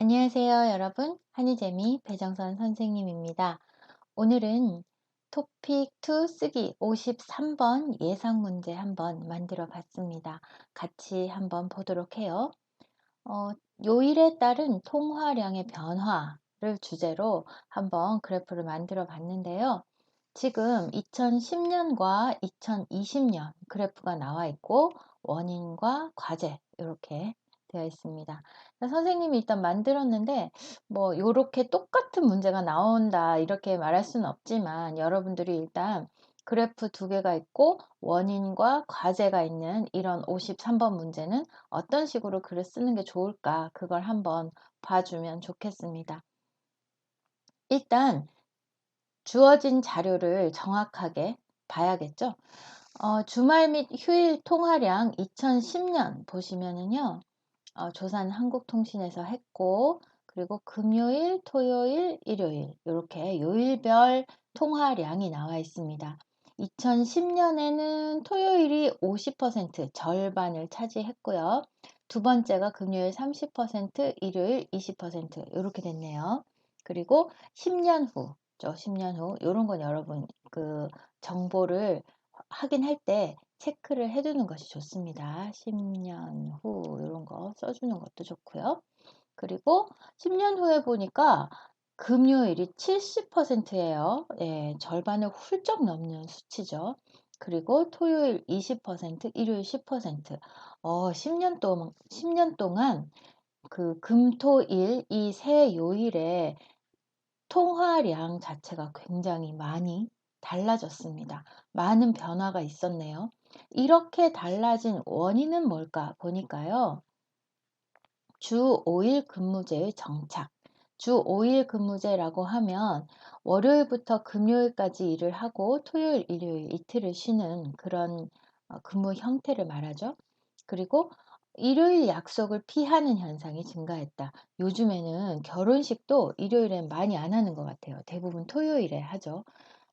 안녕하세요, 여러분. 한이재미 배정선 선생님입니다. 오늘은 토픽 2 쓰기 53번 예상 문제 한번 만들어 봤습니다. 같이 한번 보도록 해요. 어, 요일에 따른 통화량의 변화를 주제로 한번 그래프를 만들어 봤는데요. 지금 2010년과 2020년 그래프가 나와 있고 원인과 과제 이렇게 되어 있습니다. 선생님이 일단 만들었는데 뭐 이렇게 똑같은 문제가 나온다 이렇게 말할 수는 없지만 여러분들이 일단 그래프 두 개가 있고 원인과 과제가 있는 이런 53번 문제는 어떤 식으로 글을 쓰는 게 좋을까 그걸 한번 봐주면 좋겠습니다. 일단 주어진 자료를 정확하게 봐야겠죠. 어, 주말 및 휴일 통화량 2010년 보시면은요. 어, 조선 한국통신에서 했고 그리고 금요일, 토요일, 일요일 이렇게 요일별 통화량이 나와 있습니다. 2010년에는 토요일이 50% 절반을 차지했고요. 두 번째가 금요일 30%, 일요일 20% 이렇게 됐네요. 그리고 10년 후, 저 10년 후 이런 건 여러분 그 정보를 확인할 때 체크를 해두는 것이 좋습니다. 10년 후 이런 거 써주는 것도 좋고요. 그리고 10년 후에 보니까 금요일이 70%예요. 예, 절반을 훌쩍 넘는 수치죠. 그리고 토요일 20%, 일요일 10%. 어, 10년 동안 10년 동안 그 금토일 이 세 요일에 통화량 자체가 굉장히 많이 달라졌습니다. 많은 변화가 있었네요. 이렇게 달라진 원인은 뭘까 보니까요. 주 5일 근무제의 정착. 주 5일 근무제라고 하면 월요일부터 금요일까지 일을 하고 토요일, 일요일 이틀을 쉬는 그런 어, 근무 형태를 말하죠. 그리고 일요일 약속을 피하는 현상이 증가했다. 요즘에는 결혼식도 일요일엔 많이 안 하는 것 같아요. 대부분 토요일에 하죠.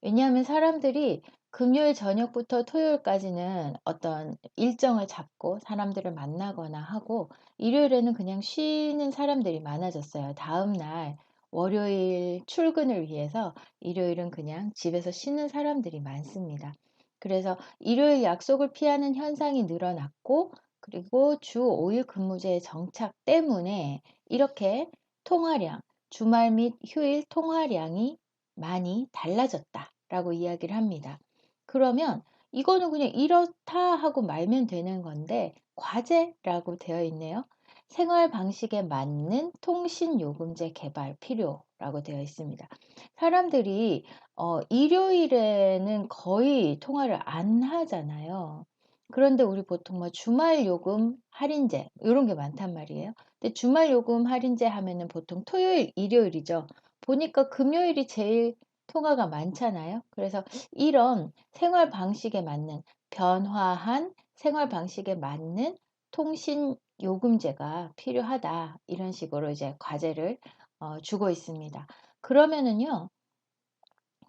왜냐하면 사람들이 금요일 저녁부터 토요일까지는 어떤 일정을 잡고 사람들을 만나거나 하고 일요일에는 그냥 쉬는 사람들이 많아졌어요. 다음 날 월요일 출근을 위해서 일요일은 그냥 집에서 쉬는 사람들이 많습니다. 그래서 일요일 약속을 피하는 현상이 늘어났고 그리고 주 5일 근무제의 정착 때문에 이렇게 통화량, 주말 및 휴일 통화량이 많이 달라졌다 라고 이야기를 합니다. 그러면 이거는 그냥 이렇다 하고 말면 되는 건데 과제라고 되어 있네요. 생활 방식에 맞는 통신 요금제 개발 필요라고 되어 있습니다. 사람들이 어, 일요일에는 거의 통화를 안 하잖아요. 그런데 우리 보통 뭐 주말 요금 할인제 이런 게 많단 말이에요. 근데 주말 요금 할인제 하면은 보통 토요일, 일요일이죠. 보니까 금요일이 제일 통화가 많잖아요. 그래서 이런 생활 방식에 맞는 변화한 생활 방식에 맞는 통신 요금제가 필요하다. 이런 식으로 이제 과제를 어, 주고 있습니다. 그러면은요.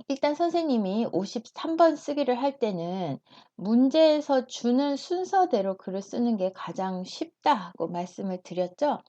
일단 선생님이 53번 쓰기를 할 때는 문제에서 주는 순서대로 글을 쓰는 게 가장 쉽다고 말씀을 드렸죠.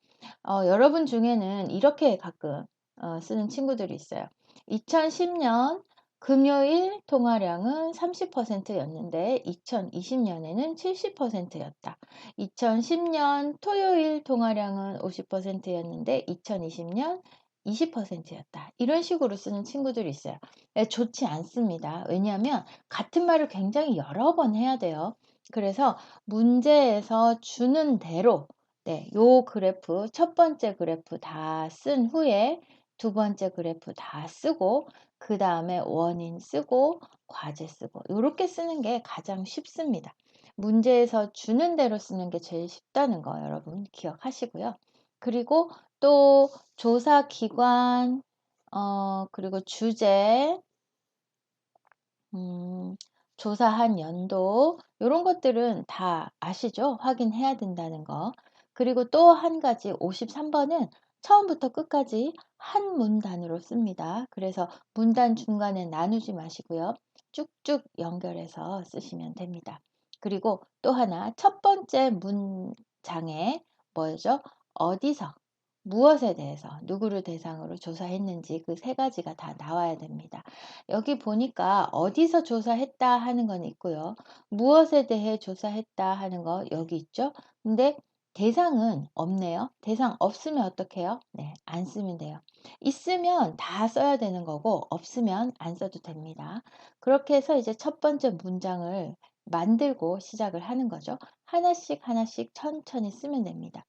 어, 여러분 중에는 이렇게 가끔 어, 쓰는 친구들이 있어요. 2010년 금요일 통화량은 30%였는데 2020년에는 70%였다. 2010년 토요일 통화량은 50%였는데 2020년 20%였다. 이런 식으로 쓰는 친구들이 있어요. 네, 좋지 않습니다. 왜냐하면 같은 말을 굉장히 여러 번 해야 돼요. 그래서 문제에서 주는 대로 네, 요 그래프 첫 번째 그래프 다 쓴 후에 두 번째 그래프 다 쓰고 그 다음에 원인 쓰고 과제 쓰고 이렇게 쓰는 게 가장 쉽습니다. 문제에서 주는 대로 쓰는 게 제일 쉽다는 거 여러분 기억하시고요. 그리고 또 조사 기관, 어, 그리고 주제, 음, 조사한 연도, 이런 것들은 다 아시죠? 확인해야 된다는 거. 그리고 또 한 가지 53번은 처음부터 끝까지 한 문단으로 씁니다. 그래서 문단 중간에 나누지 마시고요. 쭉쭉 연결해서 쓰시면 됩니다. 그리고 또 하나 첫 번째 문장에 뭐죠? 어디서 무엇에 대해서 누구를 대상으로 조사했는지 그 세 가지가 다 나와야 됩니다. 여기 보니까 어디서 조사했다 하는 건 있고요. 무엇에 대해 조사했다 하는 거 여기 있죠. 근데 대상은 없네요. 대상 없으면 어떻게 해요? 네, 안 쓰면 돼요. 있으면 다 써야 되는 거고 없으면 안 써도 됩니다. 그렇게 해서 이제 첫 번째 문장을 만들고 시작을 하는 거죠. 하나씩 하나씩 천천히 쓰면 됩니다.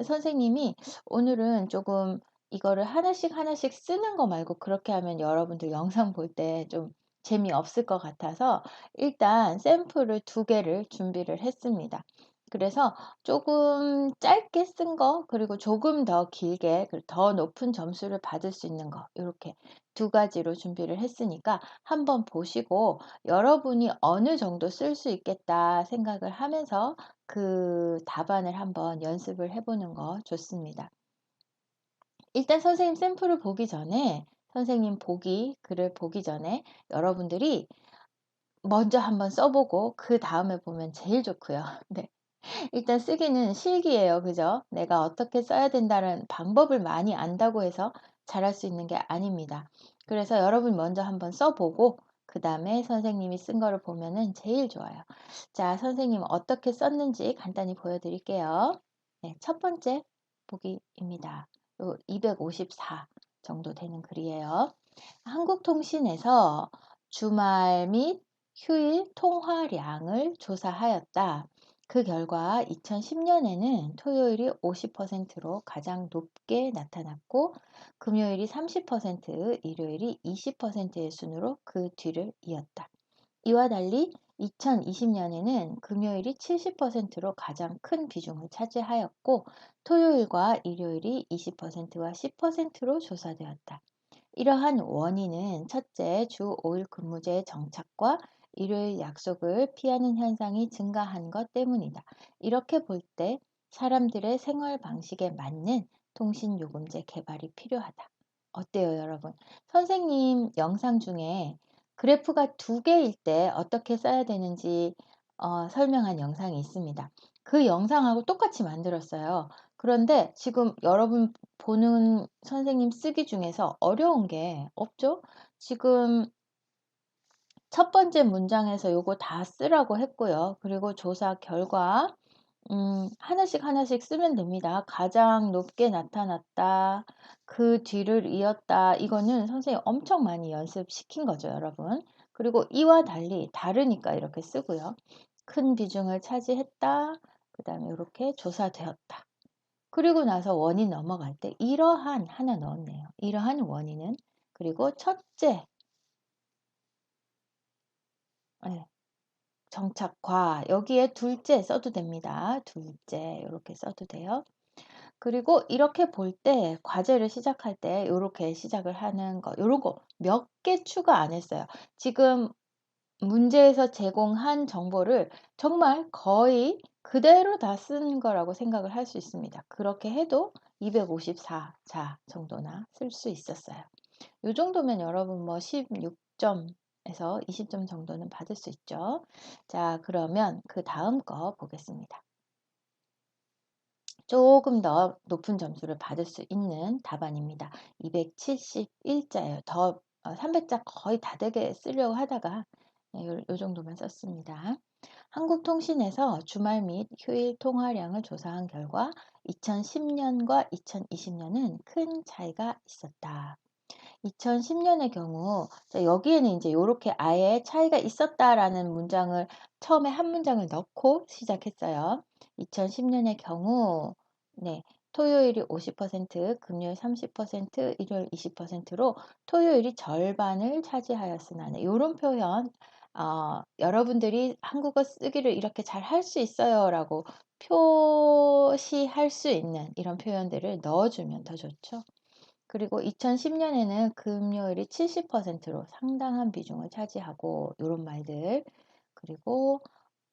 선생님이 오늘은 조금 이거를 하나씩 하나씩 쓰는 거 말고 그렇게 하면 여러분들 영상 볼 때 좀 재미없을 것 같아서 일단 샘플을 두 개를 준비를 했습니다. 그래서 조금 짧게 쓴 거, 그리고 조금 더 길게, 더 높은 점수를 받을 수 있는 거, 이렇게 두 가지로 준비를 했으니까 한번 보시고 여러분이 어느 정도 쓸 수 있겠다 생각을 하면서 그 답안을 한번 연습을 해보는 거 좋습니다. 일단 선생님 샘플을 보기 전에 선생님 보기 글을 보기 전에 여러분들이 먼저 한번 써보고 그 다음에 보면 제일 좋고요. 네. 일단 쓰기는 실기예요. 그죠? 내가 어떻게 써야 된다는 방법을 많이 안다고 해서 잘할 수 있는 게 아닙니다. 그래서 여러분 먼저 한번 써보고 그 다음에 선생님이 쓴 거를 보면은 제일 좋아요. 자, 선생님 어떻게 썼는지 간단히 보여드릴게요. 네, 첫 번째 보기입니다. 254 정도 되는 글이에요. 한국통신에서 주말 및 휴일 통화량을 조사하였다. 그 결과 2010년에는 토요일이 50%로 가장 높게 나타났고 금요일이 30%, 일요일이 20%의 순으로 그 뒤를 이었다. 이와 달리 2020년에는 금요일이 70%로 가장 큰 비중을 차지하였고 토요일과 일요일이 20%와 10%로 조사되었다. 이러한 원인은 첫째 주 5일 근무제의 정착과 일요일 약속을 피하는 현상이 증가한 것 때문이다. 이렇게 볼 때 사람들의 생활 방식에 맞는 통신 요금제 개발이 필요하다. 어때요, 여러분? 선생님 영상 중에 그래프가 두 개일 때 어떻게 써야 되는지 어, 설명한 영상이 있습니다. 그 영상하고 똑같이 만들었어요. 그런데 지금 여러분 보는 선생님 쓰기 중에서 어려운 게 없죠? 지금 첫 번째 문장에서 요거 다 쓰라고 했고요. 그리고 조사 결과 음, 하나씩 하나씩 쓰면 됩니다. 가장 높게 나타났다. 그 뒤를 이었다. 이거는 선생님 엄청 많이 연습시킨 거죠, 여러분. 그리고 이와 달리 다르니까 이렇게 쓰고요. 큰 비중을 차지했다. 그 다음에 이렇게 조사되었다. 그리고 나서 원인 넘어갈 때 이러한 하나 넣었네요. 이러한 원인은 그리고 첫째 네. 정착과 여기에 둘째 써도 됩니다. 둘째 이렇게 써도 돼요. 그리고 이렇게 볼 때 과제를 시작할 때 이렇게 시작을 하는 거 이런 거 몇 개 추가 안 했어요. 지금 문제에서 제공한 정보를 정말 거의 그대로 다 쓴 거라고 생각을 할 수 있습니다. 그렇게 해도 254자 정도나 쓸 수 있었어요. 이 정도면 여러분 뭐 16점 에서 20점 정도는 받을 수 있죠. 자, 그러면 그 다음 거 보겠습니다. 조금 더 높은 점수를 받을 수 있는 답안입니다. 271자예요. 더 300자 어, 거의 다 되게 쓰려고 하다가 이 네, 정도만 썼습니다. 한국통신에서 주말 및 휴일 통화량을 조사한 결과 2010년과 2020년은 큰 차이가 있었다. 2010년의 경우 여기에는 이제 이렇게 아예 차이가 있었다라는 문장을 처음에 한 문장을 넣고 시작했어요. 2010년의 경우 네, 토요일이 50%, 금요일 30%, 일요일 20%로 토요일이 절반을 차지하였으나 이런 표현 어, 여러분들이 한국어 쓰기를 이렇게 잘 할 수 있어요 라고 표시할 수 있는 이런 표현들을 넣어주면 더 좋죠. 그리고 2010년에는 금요일이 70%로 상당한 비중을 차지하고 이런 말들 그리고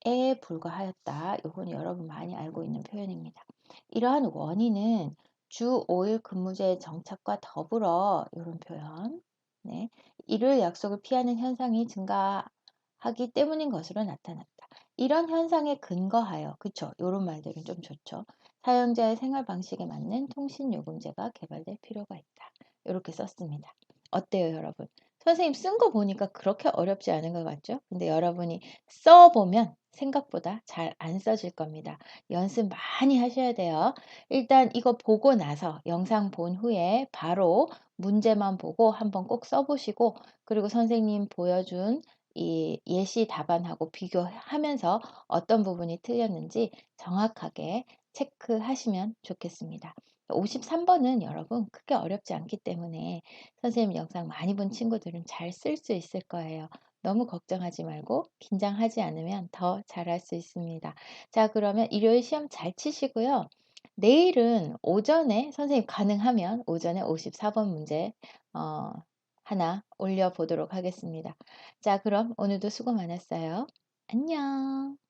에 불과하였다. 이건 여러분 많이 알고 있는 표현입니다. 이러한 원인은 주 5일 근무제 정착과 더불어 이런 표현 네, 일요일 약속을 피하는 현상이 증가하기 때문인 것으로 나타났다. 이런 현상에 근거하여 그쵸? 이런 말들은 좀 좋죠. 사용자의 생활 방식에 맞는 통신 요금제가 개발될 필요가 있다. 이렇게 썼습니다. 어때요, 여러분? 선생님 쓴 거 보니까 그렇게 어렵지 않은 것 같죠? 근데 여러분이 써보면 생각보다 잘 안 써질 겁니다. 연습 많이 하셔야 돼요. 일단 이거 보고 나서 영상 본 후에 바로 문제만 보고 한번 꼭 써보시고 그리고 선생님 보여준 이 예시 답안하고 비교하면서 어떤 부분이 틀렸는지 정확하게 체크하시면 좋겠습니다. 53번은 여러분 크게 어렵지 않기 때문에 선생님 영상 많이 본 친구들은 잘 쓸 수 있을 거예요. 너무 걱정하지 말고 긴장하지 않으면 더 잘할 수 있습니다. 자, 그러면 일요일 시험 잘 치시고요. 내일은 오전에 선생님 가능하면 오전에 54번 문제 어, 하나 올려보도록 하겠습니다. 자, 그럼 오늘도 수고 많았어요. 안녕.